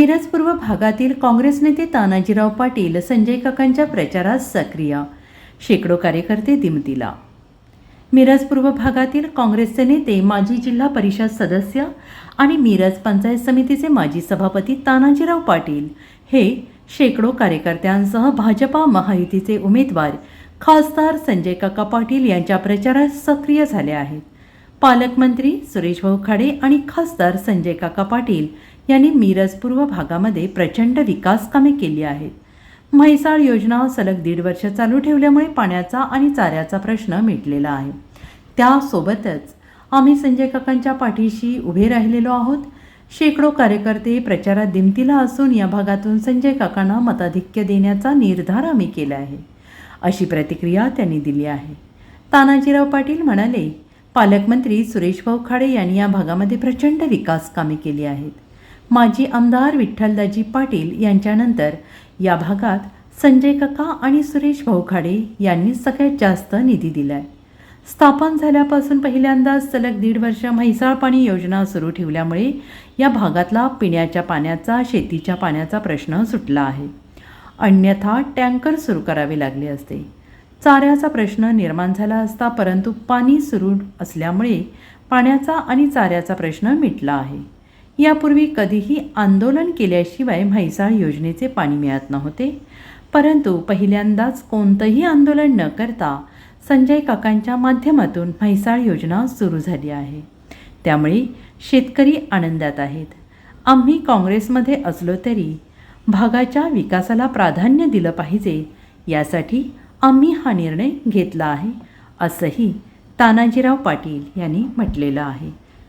मिरज पूर्व भागातील काँग्रेस नेते तानाजीराव पाटील संजय काकांच्या प्रचारात सक्रिय. शेकडो कार्यकर्ते दिमतीला. मिरज पूर्व भागातील काँग्रेसचे नेते माजी जिल्हा परिषद सदस्य आणि मिरज पंचायत समितीचे माजी सभापती तानाजीराव पाटील हे शेकडो कार्यकर्त्यांसह भाजपा महायुतीचे उमेदवार खासदार संजय काका पाटील यांच्या प्रचारात सक्रिय झाले आहेत. पालकमंत्री सुरेश भाऊ खाडे आणि खासदार संजय काका पाटील यांनी मिरज पूर्व भागामध्ये प्रचंड विकासकामे केली आहेत. म्हैसाळ योजना सलग दीड वर्ष चालू ठेवल्यामुळे पाण्याचा आणि चाऱ्याचा प्रश्न मिटलेला आहे. त्यासोबतच आम्ही संजय काकांच्या पाठीशी उभे राहिलेलो आहोत. शेकडो कार्यकर्ते प्रचारात दिमतीला असून या भागातून संजय काकांना मताधिक्य देण्याचा निर्धार आम्ही केला आहे अशी प्रतिक्रिया त्यांनी दिली आहे. तानाजीराव पाटील म्हणाले पालकमंत्री सुरेश भाऊ खाडे यांनी या भागामध्ये प्रचंड विकास कामे केली आहेत. माजी आमदार विठ्ठलदाजी पाटील यांच्यानंतर या भागात संजय काका आणि सुरेश भाऊ खाडे यांनी सगळ्यात जास्त निधी दिलाय. स्थापन झाल्यापासून पहिल्यांदाच सलग दीड वर्ष म्हैसाळ पाणी योजना सुरू ठेवल्यामुळे या भागातला पिण्याच्या पाण्याचा शेतीच्या पाण्याचा प्रश्न सुटला आहे. अन्यथा टँकर सुरू करावे लागले असते. चाऱ्याचा प्रश्न निर्माण झाला असता परंतु पाणी सुरू असल्यामुळे पाण्याचा आणि चाऱ्याचा प्रश्न मिटला आहे. यापूर्वी कधीही आंदोलन केल्याशिवाय म्हैसाळ योजनेचे पाणी मिळत नव्हते. परंतु पहिल्यांदाच कोणतंही आंदोलन न करता संजय काकांच्या माध्यमातून म्हैसाळ योजना सुरू झाली आहे. त्यामुळे शेतकरी आनंदात आहेत. आम्ही काँग्रेसमध्ये असलो तरी भागाच्या विकासाला प्राधान्य दिलं पाहिजे यासाठी आम्ही हा निर्णय घेतला आहे असंही तानाजीराव पाटील यांनी म्हटलेलं आहे.